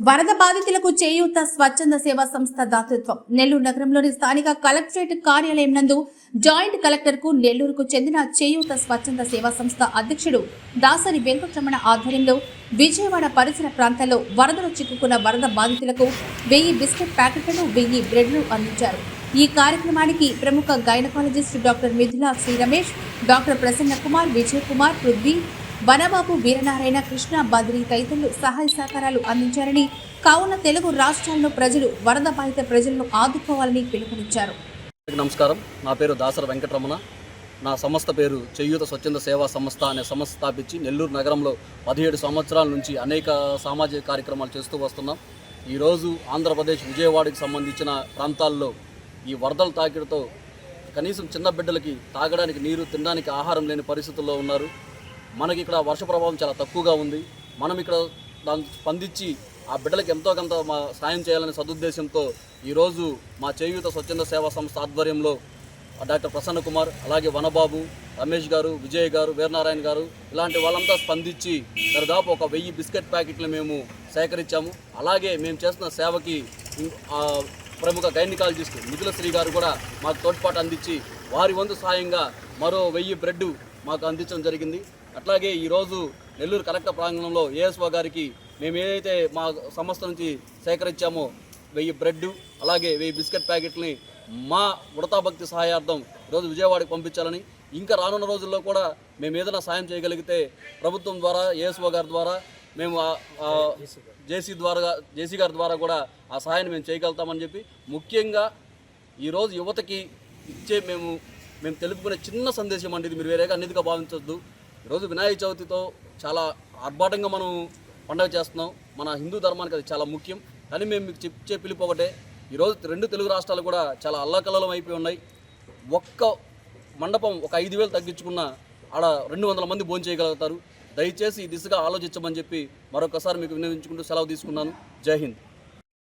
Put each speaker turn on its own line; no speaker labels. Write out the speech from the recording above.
వరద బాధితులకు చేయూత స్వచ్ఛంద సేవా సంస్థ దాతృత్వం. నెల్లూరు నగరంలోని స్థానిక కలెక్టరేట్ కార్యాలయం నందు జాయింట్ కలెక్టర్కు నెల్లూరుకు చెందిన చేయూత స్వచ్ఛంద సేవా సంస్థ అధ్యక్షుడు దాసరి వెంకటరమణ ఆధ్వర్యంలో విజయవాడ పరిసర ప్రాంతాల్లో వరదలు చిక్కుకున్న వరద బాధితులకు వెయ్యి బిస్కెట్ ప్యాకెట్లను వెయ్యి బ్రెడ్లు అందించారు. ఈ కార్యక్రమానికి ప్రముఖ gynaecologist doctor Mithula Sri Ramesh doctor Prasanna Kumar Vijay Kumar Prithvi Vanababu Veeranarayana Krishna Badri తదితరులు సహాయ సహకారాలు అందించారని కావున తెలుగు రాష్ట్రాల్లో ప్రజలు వరద బాధిత ప్రజలను ఆదుకోవాలని పిలుపునిచ్చారు.
నమస్కారం. నా పేరు దాసర వెంకటరమణ. నా సంస్థ పేరు చేయూత స్వచ్ఛంద సేవా సంస్థ అనే సంస్థ స్థాపించి నెల్లూరు నగరంలో పదిహేడు సంవత్సరాల నుంచి అనేక సామాజిక కార్యక్రమాలు చేస్తూ వస్తున్నాం. ఈరోజు ఆంధ్రప్రదేశ్ విజయవాడకి సంబంధించిన ప్రాంతాల్లో ఈ వరదల తాకిడితో కనీసం చిన్న బిడ్డలకి తాగడానికి నీరు తినడానికి ఆహారం లేని పరిస్థితుల్లో ఉన్నారు. మనకి ఇక్కడ వర్ష ప్రభావం చాలా తక్కువగా ఉంది. మనం ఇక్కడ దాన్ని స్పందించి ఆ బిడ్డలకు ఎంతో కొంత మా సాయం చేయాలనే సదుద్దేశంతో ఈరోజు మా చేయూత స్వచ్ఛంద సేవా సంస్థ ఆధ్వర్యంలో డాక్టర్ ప్రసన్న కుమార్ అలాగే వనబాబు రమేష్ గారు విజయ్ గారు వీరనారాయణ గారు ఇలాంటి వాళ్ళంతా స్పందించి దాదాపు ఒక వెయ్యి బిస్కెట్ ప్యాకెట్లు మేము సేకరించాము. అలాగే మేము చేస్తున్న సేవకి ప్రముఖ గైనికాలజిస్ట్ నిధుల శ్రీ గారు కూడా మాకు తోడ్పాటు అందించి వారి వంతు సాయంగా మరో వెయ్యి బ్రెడ్ మాకు అందించడం జరిగింది. అట్లాగే ఈరోజు నెల్లూరు కలెక్టర్ ప్రాంగణంలో ఏఎస్ఓ గారికి మేము ఏదైతే మా సంస్థ నుంచి సేకరించామో వెయ్యి బ్రెడ్ అలాగే వెయ్యి బిస్కెట్ ప్యాకెట్ని మా వృతాభక్తి భక్తి సహాయార్థం ఈరోజు విజయవాడకి పంపించాలని ఇంకా రానున్న రోజుల్లో కూడా మేము ఏదైనా సాయం చేయగలిగితే ప్రభుత్వం ద్వారా ఏఎస్ఓ గారి ద్వారా మేము జేసీ ద్వారా జేసీ గారి ద్వారా కూడా ఆ సహాయాన్ని మేము చేయగలుగుతామని చెప్పి ముఖ్యంగా ఈరోజు యువతకి ఇచ్చే మేము మేము తెలుపుకునే చిన్న సందేశం అండి ఇది మీరు వేరేగా అన్నిటిగా భావించొద్దు. ఈరోజు వినాయక చవితితో చాలా ఆర్భాటంగా మనం పండగ చేస్తున్నాం. మన హిందూ ధర్మానికి అది చాలా ముఖ్యం. కానీ మేము మీకు చెప్పే పిలుపు ఒకటే. ఈరోజు రెండు తెలుగు రాష్ట్రాలు కూడా చాలా అల్లకల్లం అయిపోయి ఉన్నాయి. ఒక్క మండపం ఒక ఐదు వేలు తగ్గించుకున్న ఆడ రెండు వందల మంది భోజనం చేయగలుగుతారు. దయచేసి ఈ దిశగా ఆలోచించమని చెప్పి మరొకసారి మీకు వినియోగించుకుంటూ సెలవు తీసుకున్నాను. జై హింద్.